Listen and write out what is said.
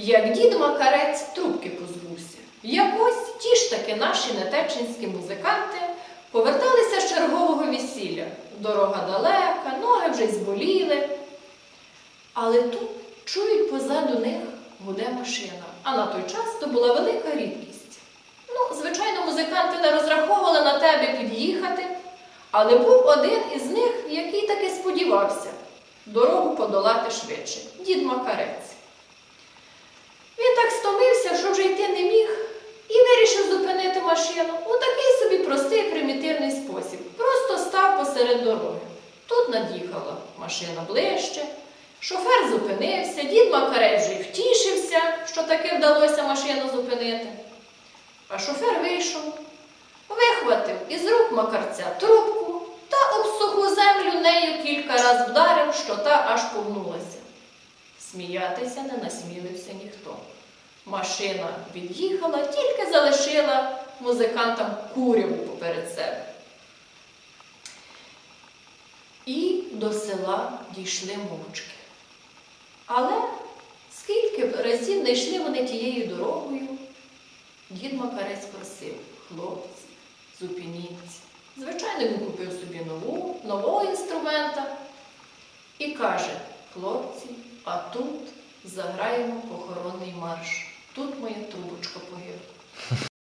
Як дід Макарець трубки позбувся. Якось ті ж таки наші нетечинські музиканти поверталися з чергового весілля. Дорога далека, ноги вже зболіли. Але тут чують позаду них гуде машина. А на той час то була велика рідкість. Ну, звичайно, музиканти не розраховували на тебе під'їхати, але був один із них, який таки сподівався дорогу подолати швидше дід Макарець. Він так стомився, що вже йти не міг, і вирішив зупинити машину у такий собі простий примітивний спосіб. Просто посеред дороги. Тут над'їхала машина ближче. Шофер зупинився, дід Макарець вже й втішився, що таки вдалося машину зупинити. А шофер вийшов, вихватив із рук макарця трубку та об суху землю нею кілька раз вдарив, що та аж погнулася. Сміятися не насмілився ніхто. Машина від'їхала, тільки залишила музикантам куряву поперед себе. І до села дійшли мовчки. Але скільки б разів не йшли вони тією дорогою, дід Макарець просив, хлопці, зупиніться. Звичайно, він купив собі нову, нового інструмента і каже, хлопці, а тут заграємо похоронний марш. Тут моя трубочка погибла.